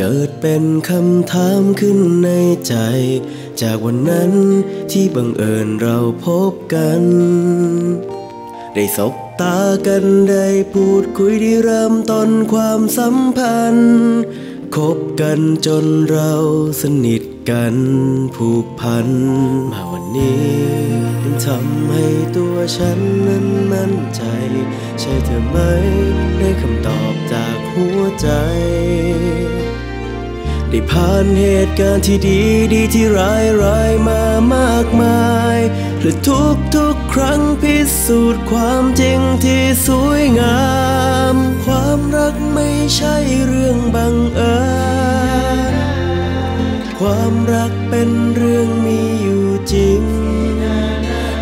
เกิดเป็นคำถามขึ้นในใจ จากวันนั้นที่บังเอิญเราพบกัน ได้สบตากันได้พูดคุยได้เริ่มต้นความสัมพันธ์คบกันจนเราสนิทกันผูกพัน มาวันนี้มันทำให้ตัวฉันนั้นมั่นใจ ใช่เธอไหม ใจ ได้ผ่านเหตุการณ์ที่ดีดีที่ร้ายร้ายมามากมาย และทุกทุกครั้งพิสูจน์ความจริงที่สวยงาม ความรักไม่ใช่เรื่องบังเอิญความรักเป็นเรื่องมีอยู่จริง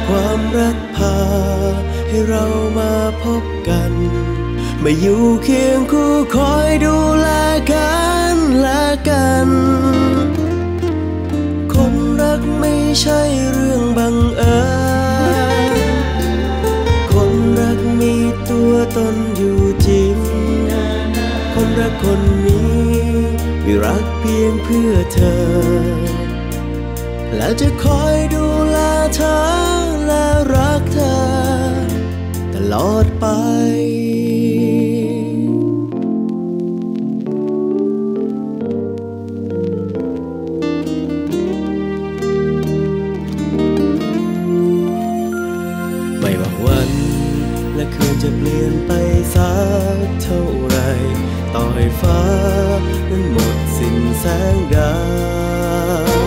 ความรักพาให้เรามาพบกัน มาอยู่เคียงคู่ค กัน คนรักไม่ใช่เรื่องบังเอิญ คนรักมีตัวตนอยู่จริง คนรักคนนี้มีรักเพียงเพื่อเธอ และจะคอยดูแลเธอและรักเธอ ตลอดไป ไม่ว่าวัน และคืนจะเปลี่ยนไปสักเท่าไร ต่อให้ฟ้านั้นหมดสิ้นแสงดาว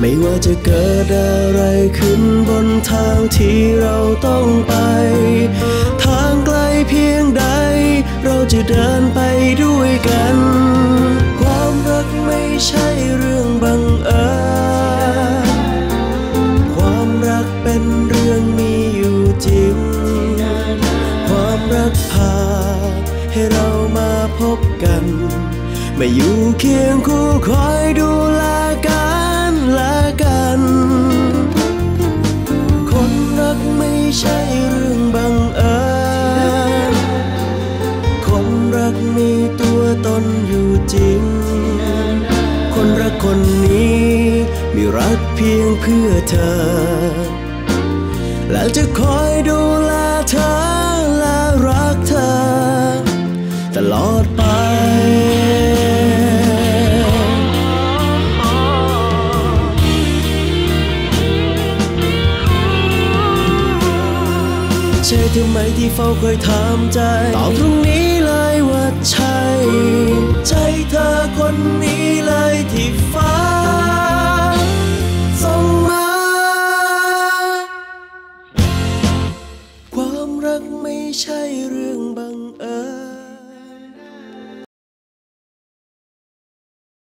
ไม่ว่าจะเกิดอะไรขึ้นบนทางที่เราต้องไป ทางไกลเพียงใด เราจะเดินไปด้วยกัน ความรักไม่ใช่เรื่อง พาให้เรามาพบกัน มาอยู่เคียงคู่คอยดูแลกันและกัน คนรักไม่ใช่เรื่องบังเอิญ คนรักมีตัวตนอยู่จริง คนรักคนนี้มีรักเพียงเพื่อเธอ และจะคอยดูแลเธอ รักเธอ ตลอดไปใช่เธอไหมที่เฝ้าคอยถามใจตอบตรงนี้ ช่เรื่องบังเอิญ